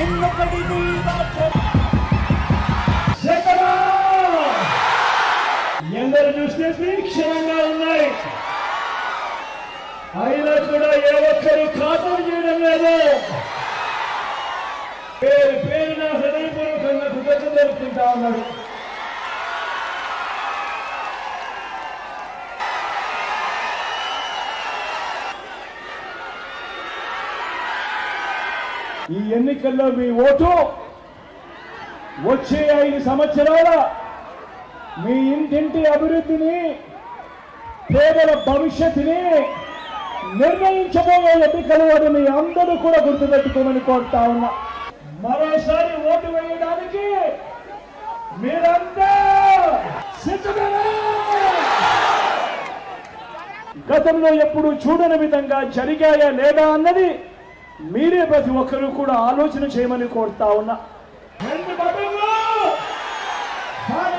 ఎన్నొకటిది ఎందరు చూస్తే క్షణంగా ఉన్నాయి. అయినా కూడా ఏ ఒక్కరు ఖాతాలు చేయడం లేదు. పేరు పేరున హృదయపూర్వకంగా కృతజ్ఞతలు తెలుపుకుంటా ఉన్నాడు ఈ ఎన్నికల్లో మీ ఓటు వచ్చే ఐదు సంవత్సరాల మీ ఇంటింటి అభివృద్ధిని పేదల భవిష్యత్తుని నిర్ణయించబోయే ఎన్నికలు అని మీ అందరూ కూడా గుర్తుపెట్టుకోమని కోరుతా ఉన్నా. మరోసారి ఓటు వేయడానికి మీరంతా సిద్ధమేనా? గతంలో ఎప్పుడు చూడని విధంగా జరిగాయా లేదా అన్నది మీరే ప్రతి ఒక్కరూ కూడా ఆలోచన చేయమని కోరుతా ఉన్నా. రెండు బటన్లు దాని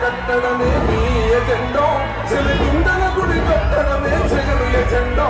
కట్టడమే మీ ఎజెండో చెలిగుండల గుడి కట్టడమే చెగలు ఎజెండో